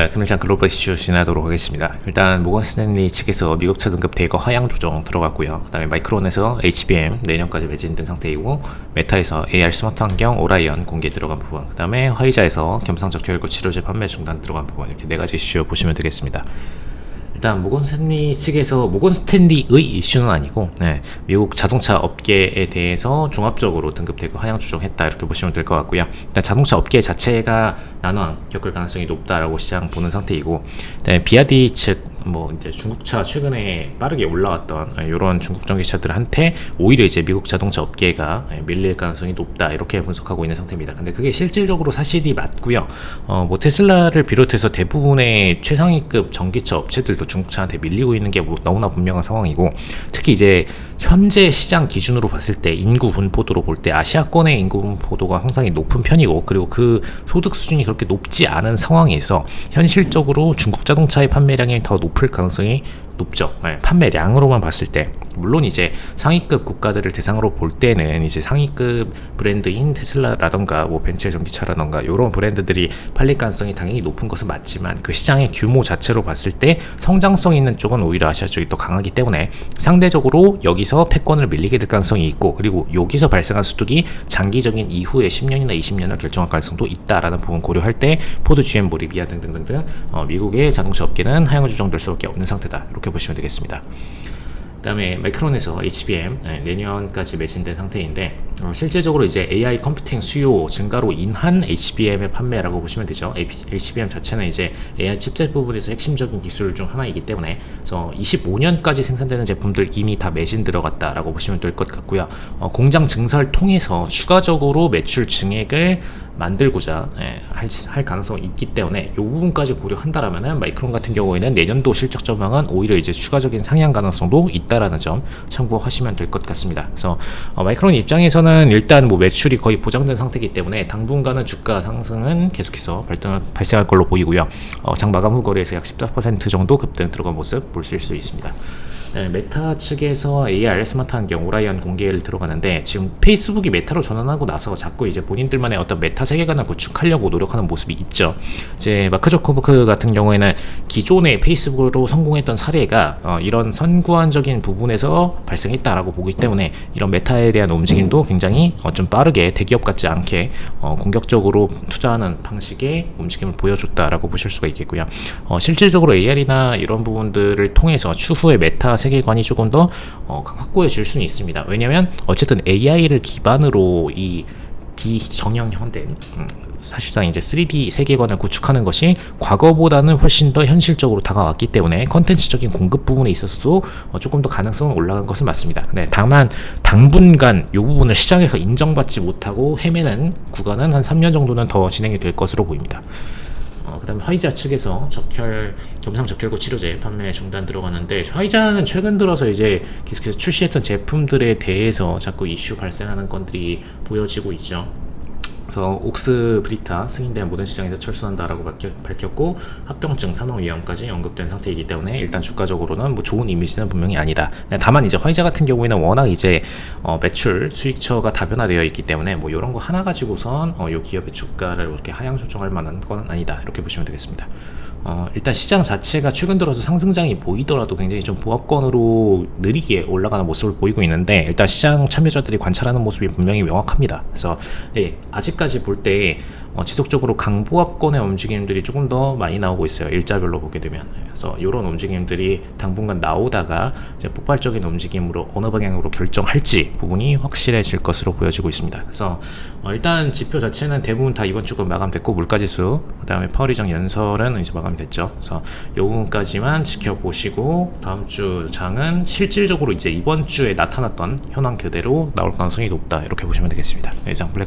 네, 일단 글로벌 이슈 진행하도록 하겠습니다. 일단 모건 스탠리 측에서 미국차 등급 대거 하향 조정 들어갔고요. 그다음에 마이크론에서 HBM 내년까지 매진된 상태이고 메타에서 AR 스마트 환경 오라이언 공개 들어간 부분, 그다음에 화이자에서 겸상적 결국 치료제 판매 중단 들어간 부분 이렇게 네 가지 이슈 보시면 되겠습니다. 일단 모건 스탠리 측에서 모건 스탠리의 이슈는 아니고 네, 미국 자동차 업계에 대해서 종합적으로 등급 대거 하향 조정했다 이렇게 보시면 될 것 같고요. 일단 자동차 업계 자체가 난황 겪을 가능성이 높다라고 시장 보는 상태이고, 그다음에 비아디 측 뭐 이제 중국차 최근에 빠르게 올라왔던 이런 중국 전기차들한테 오히려 이제 미국 자동차 업계가 밀릴 가능성이 높다 이렇게 분석하고 있는 상태입니다. 근데 그게 실질적으로 사실이 맞고요. 어, 뭐 테슬라를 비롯해서 대부분의 최상위급 전기차 업체들도 중국차한테 밀리고 있는 게 뭐 너무나 분명한 상황이고 특히 이제 현재 시장 기준으로 봤을 때 인구 분포도로 볼 때 아시아권의 인구 분포도가 상당히 높은 편이고 그리고 그 소득 수준이 그렇게 높지 않은 상황에서 현실적으로 중국 자동차의 판매량이 더 높을 가능성이 높죠. 네, 판매량으로만 봤을 때 물론 이제 상위급 국가들을 대상으로 볼 때는 이제 상위급 브랜드인 테슬라라던가 뭐 벤츠 전기차라던가 이런 브랜드들이 팔릴 가능성이 당연히 높은 것은 맞지만 그 시장의 규모 자체로 봤을 때 성장성 있는 쪽은 오히려 아시아 쪽이 또 강하기 때문에 상대적으로 여기서 패권을 밀리게 될 가능성이 있고 그리고 여기서 발생한 수득이 장기적인 이후에 10년이나 20년을 결정할 가능성도 있다라는 부분 고려할 때 포드, GM, 보리비아 등등등등 어, 미국의 자동차 업계는 하향 조정될 수밖에 없는 상태다 이렇게 보시면 되겠습니다. 그다음에 마이크론에서 HBM 네, 내년까지 매진된 상태인데 어, 실제적으로 이제 AI 컴퓨팅 수요 증가로 인한 HBM의 판매라고 보시면 되죠. HBM 자체는 이제 AI 칩셋 부분에서 핵심적인 기술 중 하나이기 때문에 그래서 25년까지 생산되는 제품들 이미 다 매진 들어갔다라고 보시면 될 것 같고요. 어, 공장 증설을 통해서 추가적으로 매출 증액을 만들고자 예, 할, 할 가능성이 있기 때문에 이 부분까지 고려한다라면은 마이크론 같은 경우에는 내년도 실적 전망은 오히려 이제 추가적인 상향 가능성도 있다라는 점 참고하시면 될 것 같습니다. 그래서 어, 마이크론 입장에서는 일단 뭐 매출이 거의 보장된 상태이기 때문에 당분간은 주가 상승은 계속해서 발등, 발생할 걸로 보이고요. 어, 장 마감 후 거래에서 약 14% 정도 급등 들어간 모습 보실 수 있습니다. 네, 메타 측에서 AR 스마트 환경 오라이언 공개를 들어가는데 지금 페이스북이 메타로 전환하고 나서 자꾸 이제 본인들만의 어떤 메타 세계관을 구축하려고 노력하는 모습이 있죠. 이제 마크 저커버크 같은 경우에는 기존의 페이스북으로 성공했던 사례가 어, 이런 선구안적인 부분에서 발생했다라고 보기 때문에 이런 메타에 대한 움직임도 굉장히 어, 좀 빠르게 대기업 같지 않게 어, 공격적으로 투자하는 방식의 움직임을 보여줬다라고 보실 수가 있겠고요. 어, 실질적으로 AR이나 이런 부분들을 통해서 추후에 메타 세계관이 조금 더 어, 확고해질 수는 있습니다. 왜냐하면 어쨌든 AI를 기반으로 이 비정형화된 음, 사실상 이제 3D 세계관을 구축하는 것이 과거보다는 훨씬 더 현실적으로 다가왔기 때문에 컨텐츠적인 공급 부분에 있어서도 어, 조금 더 가능성은 올라간 것은 맞습니다. 네, 다만 당분간 이 부분을 시장에서 인정받지 못하고 헤매는 구간은 한 3년 정도는 더 진행이 될 것으로 보입니다. 어, 그 다음에 화이자 측에서 적혈 겸상 적혈구 치료제 판매 중단 들어가는데 화이자는 최근 들어서 이제 계속해서 출시했던 제품들에 대해서 자꾸 이슈 발생하는 건들이 보여지고 있죠. 그래서 옥스 브리타 승인된 모든 시장에서 철수한다라고 밝혔, 고 합병증 산업 위험까지 언급된 상태이기 때문에 일단 주가적으로는 뭐 좋은 이미지는 분명히 아니다. 네, 다만 이제 화이자 같은 경우에는 워낙 이제 어, 매출 수익처가 다변화되어 있기 때문에 뭐 이런 거 하나 가지고선 어, 이 기업의 주가를 이렇게 하향 조정할 만한 건 아니다 이렇게 보시면 되겠습니다. 어, 일단 시장 자체가 최근 들어서 상승장이 보이더라도 굉장히 좀 보합권으로 느리게 올라가는 모습을 보이고 있는데 일단 시장 참여자들이 관찰하는 모습이 분명히 명확합니다. 그래서 네, 아직 까지 볼때 어, 지속적으로 강보합권의 움직임들이 조금 더 많이 나오고 있어요. 일자별로 보게 되면. 그래서 이런 움직임들이 당분간 나오다가 이제 폭발적인 움직임으로 어느 방향으로 결정할지 부분이 확실해질 것으로 보여지고 있습니다. 그래서 어, 일단 지표 자체는 대부분 다 이번 주가 마감됐고 물가지수, 그다음에 파월이장 연설은 이제 마감됐죠. 그래서 이 부분까지만 지켜보시고 다음 주 장은 실질적으로 이제 이번 주에 나타났던 현황 그대로 나올 가능성이 높다 이렇게 보시면 되겠습니다. 네, 장 블랙